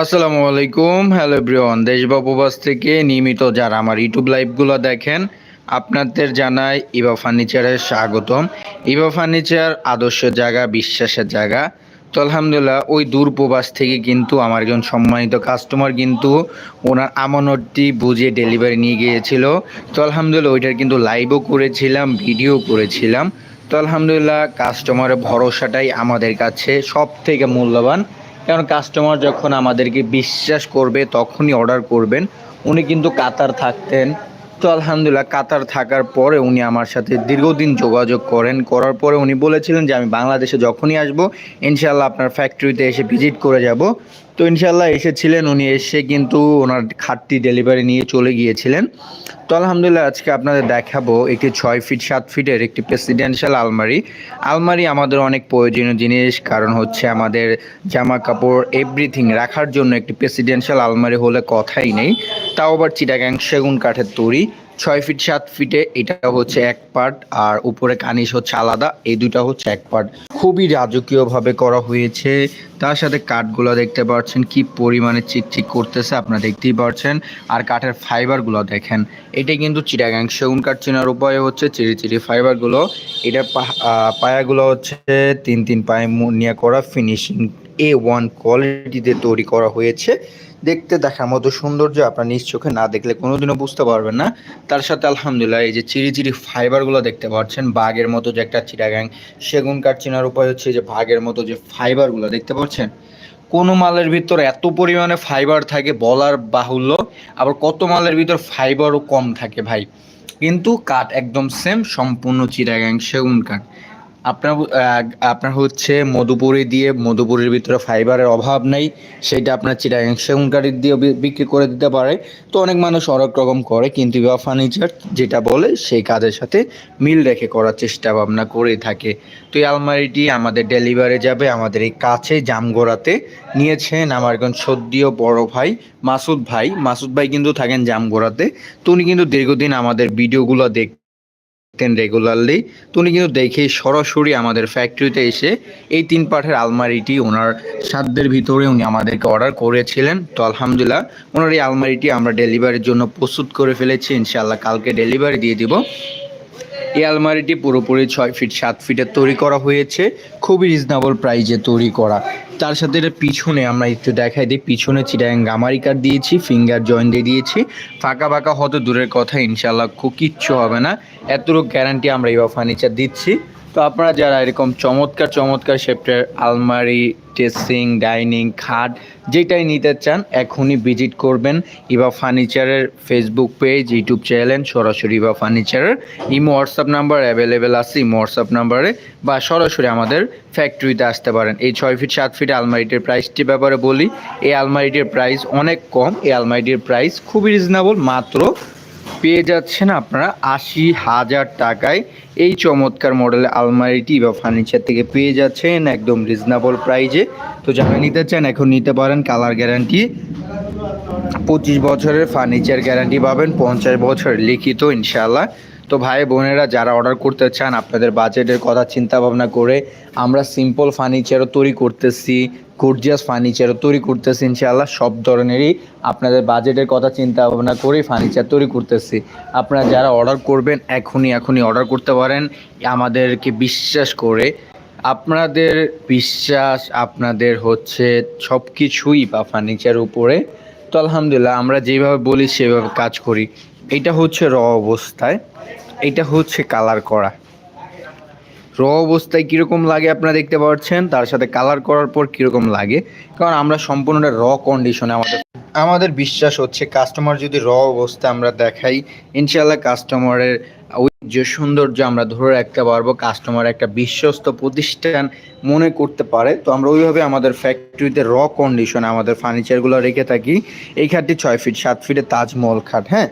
আসসালামু আলাইকুম। Hello everyone দেশ বা উপবাস থেকে নিয়মিত যারা আমার ইউটিউব লাইভগুলো দেখেন, আপনাদের জানাই ইভা ফার্নিচারের স্বাগতম। ইভা ফার্নিচার আদর্শ জায়গা, বিশ্বাসের জায়গা। তো আলহামদুলিল্লাহ, ওই দূর প্রবাস থেকে কিন্তু আমার একজন সম্মানিত কাস্টমার কিন্তু ওনার আমানতটি বুঝে ডেলিভারি নিয়ে গিয়েছিল। তো আলহামদুলিল্লাহ, ওইটার কিন্তু লাইভও করেছিলাম ভিডিও করেছিলাম। তো আলহামদুলিল্লাহ কাস্টমারের ভরসাটাই আমাদের কাছে সব থেকে মূল্যবান। কারণ কাস্টমার যখন আমাদেরকে বিশ্বাস করবে, তখনই অর্ডার করবেন। উনি কিন্তু কাতার থাকতেন। তো আলহামদুলিল্লাহ কাতার থাকার পরে উনি আমার সাথে দীর্ঘদিন যোগাযোগ করেন। করার পরে উনি বলেছিলেন যে, আমি বাংলাদেশে যখনই আসব ইনশাল্লাহ আপনার ফ্যাক্টরিতে এসে ভিজিট করে যাব। তো ইনশাল্লাহ এসেছিলেন। উনি এসে কিন্তু ওনার খাটটি ডেলিভারি নিয়ে চলে গিয়েছিলেন। তো আলহামদুলিল্লাহ, আজকে আপনাদের দেখাবো একটি ছয় ফিট, সাত ফিটের একটি প্রেসিডেন্সিয়াল আলমারি। আলমারি আমাদের অনেক প্রয়োজনীয় জিনিস, কারণ হচ্ছে আমাদের জামা কাপড় এভরিথিং রাখার জন্য একটি প্রেসিডেন্সিয়াল আলমারি হলে কথাই নেই। তাও আবার চিটাগাং সেগুন কাঠের তৈরি। ছয় ফিট সাত ফিটে এটা হচ্ছে এক পার্ট আর উপরে কানিস হচ্ছে আলাদা। এই দুটা হচ্ছে এক পার্ট খুবই রাজকীয়ভাবে করা হয়েছে। তার সাথে কাঠগুলো দেখতে পাচ্ছেন, কি পরিমাণে চিকচিক করতেছে আপনারা দেখতেই পাচ্ছেন। আর কাঠের ফাইবারগুলো দেখেন, এটা কিন্তু চিটাগাং সেগুন কাঠ চেনার উপায় হচ্ছে চিরি চিরি ফাইবারগুলো এটার পায়াগুলো হচ্ছে তিন তিন পায়ে নিয়ে করা ফিনিশিং এ ওয়ান কোয়ালিটিতে তৈরি করা হয়েছে। দেখতে দেখার মতো সৌন্দর্য আপনার নিজ চোখে না দেখলে কোনোদিনও বুঝতে পারবেন না। তার সাথে আলহামদুলিল্লাহ এই যে চিরি চিরি ফাইবারগুলো দেখতে পাচ্ছেন, বাঘের মতো যে একটা চিটাগাং সেগুন কাঠ চেনার উপায় হচ্ছে যে বাঘের মতো যে ফাইবারগুলো দেখতে পাচ্ছেন। কোনো মালের ভিতর এত পরিমাণে ফাইবার থাকে বলার বাহুল্য, আবার কত মালের ভিতর ফাইবারও কম থাকে ভাই। কিন্তু কাঠ একদম সেম সম্পূর্ণ চিটাগাং সেগুন কাঠ। আপনার আপনার হচ্ছে মধুপুরি দিয়ে মধুপুরির ভিতরে ফাইবারের অভাব নেই, সেটা আপনার চিটাগাং সেগুন কাঠের দিয়ে বিক্রি করে দিতে পারে। তো অনেক মানুষ অনেক রকম করে, কিন্তু বিবাহ ফার্নিচার যেটা বলে, সেই কাজের সাথে মিল রেখে করার চেষ্টা ভাবনা করে থাকে। তো এই আলমারিটি আমাদের ডেলিভারি যাবে, আমাদের এই কাছে জামগোড়াতে নিয়েছেন আমার একজন সদ্যীয় বড় ভাই মাসুদ ভাই। মাসুদ ভাই কিন্তু থাকেন জামগোড়াতে। তো উনি কিন্তু দীর্ঘদিন আমাদের ভিডিওগুলো দেখ দেখতেন রেগুলারলি তো উনি কিন্তু দেখে সরাসরি আমাদের ফ্যাক্টরিতে এসে এই তিন পাঠের আলমারিটি ওনার সাধ্যের ভিতরে উনি আমাদেরকে অর্ডার করেছিলেন। তো আলহামদুলিল্লাহ, ওনার এই আলমারিটি আমরা ডেলিভারির জন্য প্রস্তুত করে ফেলেছি। ইনশাআল্লাহ কালকে ডেলিভারি দিয়ে দিব। এই আলমারিটি পুরোপুরি ছয় ফিট, সাত ফিটের তৈরি করা হয়েছে। খুবই রিজনেবল প্রাইজে তৈরি করা। তার সাথে এটা পিছনে আমরা একটু দেখাই দিই, পিছনে চিটাং গামারি কাঠ দিয়েছি ফিঙ্গার জয়েন্ট দিয়ে দিয়েছি। ফাঁকা ফাঁকা হতো দূরের কথা ইনশাল্লাহ খুব কিচ্ছু হবে না। এতটুকু গ্যারান্টি আমরা এবার ফার্নিচার দিচ্ছি। তো আপনারা যারা এরকম চমৎকার চমৎকার শেপটের আলমারি, ড্রেসিং, ডাইনিং, খাট যেটাই নিতে চান, এখনই ভিজিট করবেন ইবা ফার্নিচারের ফেসবুক পেজ ইউটিউব চ্যানেল সরাসরি ইবা ফার্নিচারের ইমো হোয়াটসঅ্যাপ নাম্বার অ্যাভেলেবেল আছে ইমো হোয়াটসঅ্যাপ নাম্বারে বা সরাসরি আমাদের ফ্যাক্টরিতে আসতে পারেন। এই ছয় ফিট সাত ফিট আলমারিটির প্রাইসটির ব্যাপারে বলি, এই আলমারিটির প্রাইস অনেক কম, এই আলমারিটির প্রাইস খুবই রিজনেবল মাত্র পেয়ে যাচ্ছেন আপনারা আশি হাজার টাকায়। এই চমৎকার মডেলের আলমারিটি বা ফার্নিচার থেকে পেয়ে যাচ্ছেন একদম রিজনেবল প্রাইজে তো যারা নিতে চান, এখন নিতে পারেন কালার গ্যারান্টি পঁচিশ বছরের ফার্নিচার গ্যারান্টি পাবেন, পঞ্চাশ বছর লিখিত ইনশাল্লাহ তো ভাই, বোনেরা, যারা অর্ডার করতে চান, আপনাদের বাজেটের কথা চিন্তা ভাবনা করে আমরা সিম্পল ফার্নিচারও তৈরি করতেছি গর্জিয়াস ফার্নিচারও তৈরি করতেছি, ইনশাআল্লাহ সব ধরনেরই আপনাদের বাজেটের কথা চিন্তা ভাবনা করেই ফার্নিচার তৈরি করতেছি। আপনারা যারা অর্ডার করবেন, এখনই এখনই অর্ডার করতে পারেন। আমাদেরকে বিশ্বাস করে আপনাদের বিশ্বাস, আপনাদের হচ্ছে সব কিছুই বা ফার্নিচার উপরে। তো আলহামদুলিল্লাহ, আমরা যেভাবে বলি, সেভাবে কাজ করি। এটা হচ্ছে র অবস্থায়, এটা হচ্ছে কালার করা। র অবস্থায় কীরকম লাগে আপনারা দেখতে পাচ্ছেন, তার সাথে কালার করার পর কীরকম লাগে, কারণ আমরা সম্পূর্ণটা র কন্ডিশনে আমাদের আমাদের বিশ্বাস হচ্ছে কাস্টমার যদি র অবস্থা আমরা দেখাই ইনশাল্লাহ কাস্টমারের ওই যে সৌন্দর্য আমরা ধরে রাখতে পারব কাস্টমার একটা বিশ্বস্ত প্রতিষ্ঠান মনে করতে পারে। তো আমরা ওইভাবে আমাদের ফ্যাক্টরিতে র কন্ডিশনে আমাদের ফার্নিচারগুলো রেখে থাকি। এই খাটটি ছয় ফিট সাত ফিটের তাজমহল খাট হ্যাঁ?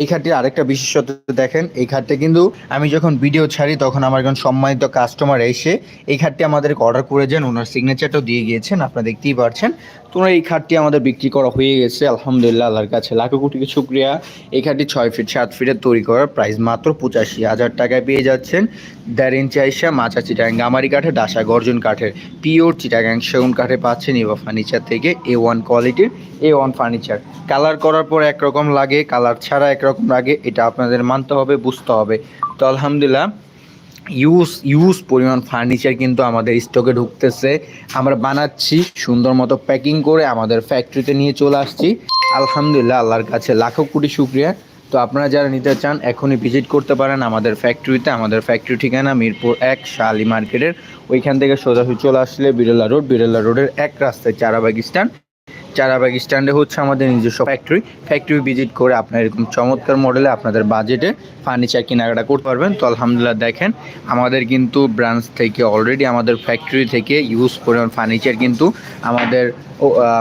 এই খাটটির আরেকটা বিশেষত্ব দেখেন, এই খাটটা কিন্তু আমি যখন ভিডিও ছাড়ি, তখন আমার একজন সম্মানিত কাস্টমার এসে এই খাটটি আমাদেরকে অর্ডার করে যান ওনার সিগনেচারটাও দিয়ে গিয়েছেন, আপনারা দেখতেই পারছেন। তো এই খাটটি আমাদের বিক্রি করা হয়ে গেছে, আলহামদুলিল্লাহ, আল্লাহর কাছে লাখো কোটি শুক্রিয়া। এই খাটটি ছয় ফিট সাত ফিটের তৈরি করার প্রাইস মাত্র পঁচাশি হাজার টাকায় পেয়ে যাচ্ছেন। দেড় ইঞ্চি আইসা মাচা চিটাগাং গামারি কাঠে ডাসা গর্জন কাঠের পিওর চিটাগাং সেগুন কাঠে পাচ্ছেন ইভা ফার্নিচার থেকে এ ওয়ান কোয়ালিটির এ ওয়ান ফার্নিচার কালার করার পর একরকম লাগে কালার ছাড়া একরকম লাগে, এটা আপনাদের মানতে হবে, বুঝতে হবে। তো আলহামদুলিল্লাহ ইউজ ইউজ পরিমাণ ফার্নিচার কিন্তু আমাদের স্টকে ঢুকতেছে। আমরা বানাচ্ছি সুন্দর মতো প্যাকিং করে আমাদের ফ্যাক্টরিতে নিয়ে চলে আসছি। আলহামদুলিল্লাহ, আল্লাহর কাছে লাখো কোটি শুক্রিয়া। তো আপনারা যারা নিতে চান, এখনই ভিজিট করতে পারেন আমাদের ফ্যাক্টরিতে আমাদের ফ্যাক্টরি ঠিকানা মিরপুর এক শালি মার্কেটের। ওইখান থেকে সোজাসুজি চলে আসলে বিড়লা রোড। বিড়লা রোডের এক রাস্তায় চারাবাগ স্ট্যান্ড। চারাবাগ স্ট্যান্ডে হচ্ছে আমাদের নিজস্ব ফ্যাক্টরি ফ্যাক্টরি ভিজিট করে আপনার এরকম চমৎকার মডেলে আপনাদের বাজেটে ফার্নিচার কেনাকাটা করতে পারবেন। তো আলহামদুলিল্লাহ দেখেন, আমাদের কিন্তু ব্রাঞ্চ থেকে অলরেডি আমাদের ফ্যাক্টরি থেকে ইউজ পরিমাণ ফার্নিচার কিন্তু আমাদের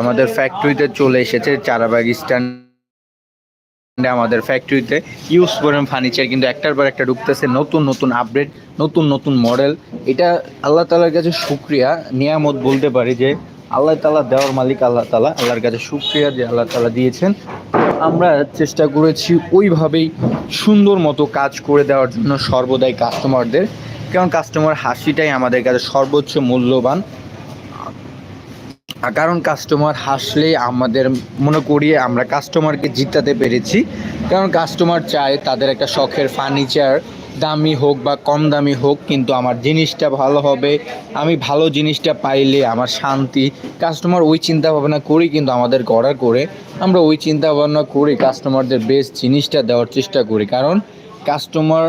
আমাদের ফ্যাক্টরিতে চলে এসেছে চারাবাগ স্ট্যান্ড। আমাদের ফ্যাক্টরিতে ইউজ পরিমাণ ফার্নিচার কিন্তু একটার পর একটা ঢুকতেছে নতুন নতুন আপডেট নতুন নতুন মডেল এটা আল্লাহ তালার কাছে শুক্রিয়া। নিয়ামত বলতে পারি যে আল্লাহ তালা দেওয়ার মালিক আল্লাহ তালা আল্লাহর কাছে শুক্রিয়া যে আল্লাহ তালা দিয়েছেন। আমরা চেষ্টা করেছি ওইভাবেই সুন্দর মতো কাজ করে দেওয়ার জন্য সর্বদাই কাস্টমারদের কারণ কাস্টমার হাসিটাই আমাদের কাছে সর্বোচ্চ মূল্যবান। কারণ কাস্টমার হাসলে আমাদের মনে করি আমরা কাস্টমারকে জিতাতে পেরেছি। কারণ কাস্টমার চায় তাদের একটা শখের ফার্নিচার দামি হোক বা কম দামি হোক, কিন্তু আমার জিনিসটা ভালো হবে, আমি ভালো জিনিসটা পাইলে আমার শান্তি। কাস্টমার ওই চিন্তা ভাবনা করি কিন্তু আমাদের অর্ডার করে। আমরা ওই চিন্তা ভাবনা করি কাস্টমারদের বেস্ট জিনিসটা দেওয়ার চেষ্টা করি। কারণ কাস্টমার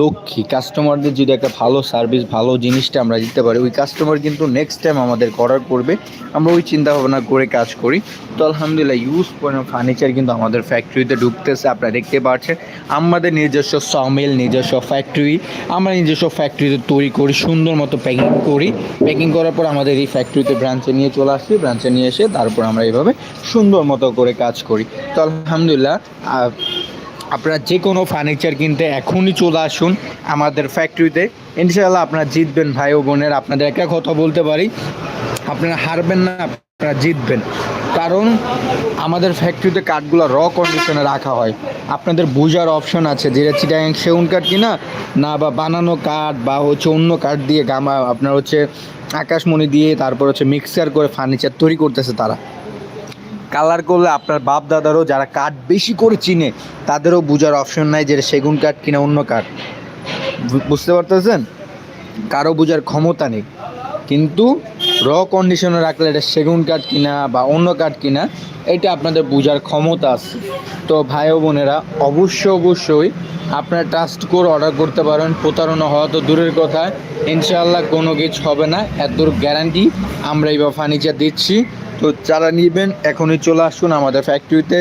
লক্ষ্মী। কাস্টমারদের যদি একটা ভালো সার্ভিস ভালো জিনিসটা আমরা দিতে পারি, ওই কাস্টমার কিন্তু নেক্সট টাইম আমাদের অর্ডার করবে। আমরা ওই চিন্তা ভাবনা করে কাজ করি। তো আলহামদুলিল্লাহ ইউজ পরিমাণ ফার্নিচার কিন্তু আমাদের ফ্যাক্টরিতে ঢুকতেছে, আপনারা দেখতে পাচ্ছেন আমাদের নিজস্ব সমিল নিজস্ব ফ্যাক্টরি আমরা নিজস্ব ফ্যাক্টরিতে তৈরি করি, সুন্দর মতো প্যাকিং করি। প্যাকিং করার পর আমাদের এই ফ্যাক্টরিতে ব্রাঞ্চে নিয়ে চলে আসি ব্রাঞ্চে নিয়ে এসে তারপর আমরা এইভাবে সুন্দর মতো করে কাজ করি। তো আলহামদুলিল্লাহ আপনারা যে কোনো ফার্নিচার কিনতে এখনই চলে আসুন আমাদের ফ্যাক্টরিতে ইনশাআল্লাহ আপনারা জিতবেন, ভাই ও বোনের। আপনাদের একটা কথা বলতে পারি, আপনারা হারবেন না, আপনারা জিতবেন। কারণ আমাদের ফ্যাক্টরিতে কাঠগুলো র কন্ডিশনে রাখা হয়। আপনাদের বোঝার অপশন আছে যেটা চিটাগাং সেউন কাঠ কিনা, না বা বানানো কাঠ বা হচ্ছে অন্য কাঠ দিয়ে গামা, আপনার হচ্ছে আকাশমণি দিয়ে, তারপর হচ্ছে মিক্সার করে ফার্নিচার তৈরি করতেছে তারা। কালার করলে আপনার বাপ দাদারও যারা কাঠ বেশি করে চিনে, তাদেরও বোঝার অপশন নাই যে সেগুন কাঠ কিনা অন্য কাঠ। বুঝতে পারতেছেন? কারও বোঝার ক্ষমতা নেই। কিন্তু র কন্ডিশনে রাখলে এটা সেগুন কাঠ কিনা বা অন্য কাঠ কিনা, এটা আপনাদের বোঝার ক্ষমতা আছে। তো ভাই বোনেরা, অবশ্য অবশ্যই আপনারা ট্রাস্ট করে অর্ডার করতে পারেন। প্রতারণা হওয়া তো দূরের কথা। ইনশাআল্লাহ কোনো কিছু হবে না। এত গ্যারান্টি আমরা এইবার ফার্নিচার দিচ্ছি। তো যারা নেবেন, এখনই চলে আসুন আমাদের ফ্যাক্টরিতে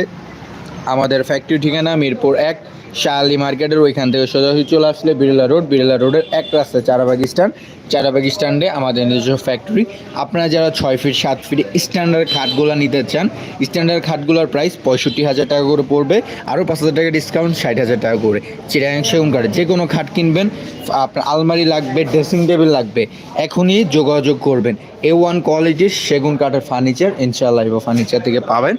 আমাদের ফ্যাক্টরি ঠিকানা মিরপুর এক শাহালি মার্কেটের ওইখান থেকে সোজাসুজি চলে আসলে বিড়লা রোড, বিড়লা রোডের এক রাস্তা চারাবাগ স্ট্যান্ড চারাবাগ স্ট্যান্ডে আমাদের নিজস্ব ফ্যাক্টরি আপনারা যারা ছয় ফিট সাত ফিট স্ট্যান্ডার্ড খাটগুলো নিতে চান স্ট্যান্ডার্ড খাটগুলোর প্রাইস পঁয়ষট্টি হাজার টাকা করে পড়বে। আরও পাঁচ হাজার টাকা ডিসকাউন্ট ষাট হাজার টাকা করে। চিরাং সেগুন কাঠের যে কোনো খাট কিনবেন আপনার আলমারি লাগবে ড্রেসিং টেবিল লাগবে। এখনই যোগাযোগ করবেন। এ ওয়ান কোয়ালিটির সেগুন কাঠের ফার্নিচার ইনশাআল্লাহ এবার ফার্নিচার থেকে পাবেন।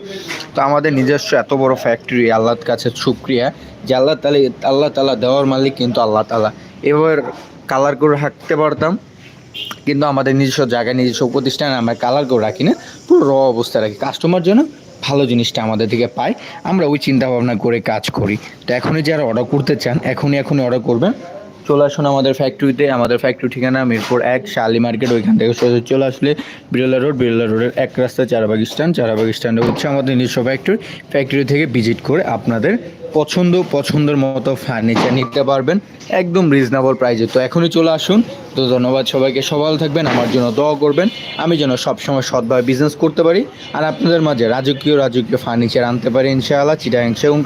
তো আমাদের নিজস্ব এত বড় ফ্যাক্টরি আল্লাহর কাছে শুক্রিয়া। যে আল্লাহ তালা আল্লাহ তালা দেওয়ার মালিক কিন্তু আল্লাহ তালা এবার কালার করে রাখতে পারতাম। কিন্তু আমাদের নিজস্ব জায়গায়, নিজস্ব প্রতিষ্ঠানে আমরা কালার করে রাখি না। পুরো র অবস্থায় রাখি। কাস্টমার জন্য ভালো জিনিসটা আমাদের থেকে পায়। আমরা ওই চিন্তা ভাবনা করে কাজ করি। তো এখনই যারা অর্ডার করতে চান, এখনই এখনই অর্ডার করবেন। চলে আসুন আমাদের ফ্যাক্টরিতে আমাদের ফ্যাক্টরি ঠিকানা মিরপুর এক, শালি মার্কেট, ওইখান থেকে সোজা চলে আসলে বিড়লা রোড বিড়লা রোডের এক রাস্তা, চারাবাগ স্ট্যান্ড চারাবাগ স্ট্যান্ডে হচ্ছে আমাদের নিজস্ব ফ্যাক্টরি ফ্যাক্টরি থেকে ভিজিট করে আপনাদের পছন্দ, পছন্দের মতো ফার্নিচার নিতে পারবেন। একদম রিজনেবল প্রাইসে তো এখনই চলে আসুন। তো ধন্যবাদ সবাইকে। সব ভালো থাকবেন। আমার জন্য দোয়া করবেন। আমি যেন সবসময় সৎভাবে বিজনেস করতে পারি। আর আপনাদের মাঝে রাজকীয় রাজকীয় ফার্নিচার আনতে পারি ইনশাআল্লাহ। চিটাং সেগুন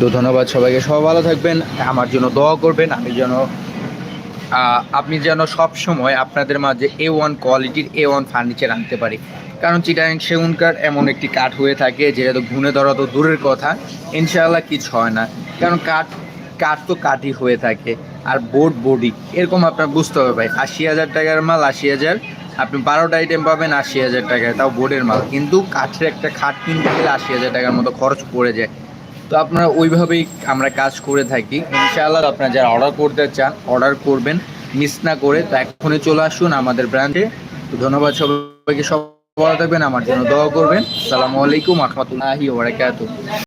তো ধন্যবাদ সবাইকে। সব ভালো থাকবেন, আমার জন্য দোয়া করবেন, আমি যেন আপনি যেন সব সময় আপনাদের মাঝে এ ওয়ান কোয়ালিটির এ ওয়ান ফার্নিচার আনতে পারি। কারণ চিটাং সেগুন কাঠ এমন একটি কাঠ হয়ে থাকে যেটা তো ঘুণে ধরা তো দূরের কথা, ইনশাআল্লাহ কিছু হয় না। কারণ কাঠ কাঠ তো কাঠই হয়ে থাকে, আর বোর্ড বডি এরকম আপনার বুঝতে হবে ভাই। আশি হাজার টাকার মাল, আশি হাজার, আপনি বারোটা আইটেম পাবেন, আশি হাজার টাকায়, তাও বোর্ডের মাল। কিন্তু কাঠের একটা খাট কিনতে গেলে আশি হাজার টাকার মতো খরচ পড়ে যায়। তো আপনারা ওইভাবেই আমরা কাজ করে থাকি। ইনশাআল্লাহ আপনারা যারা অর্ডার করতে চান অর্ডার করবেন মিস না করে, তো এখনই চলে আসুন আমাদের ব্র্যান্ডে তো ধন্যবাদ সবাইকে সব ভালো থাকবেন, আমার জন্য দোয়া করবেন। সালামু আলাইকুম রহমতুল্লাহি ওয়া বারাকাতুহু।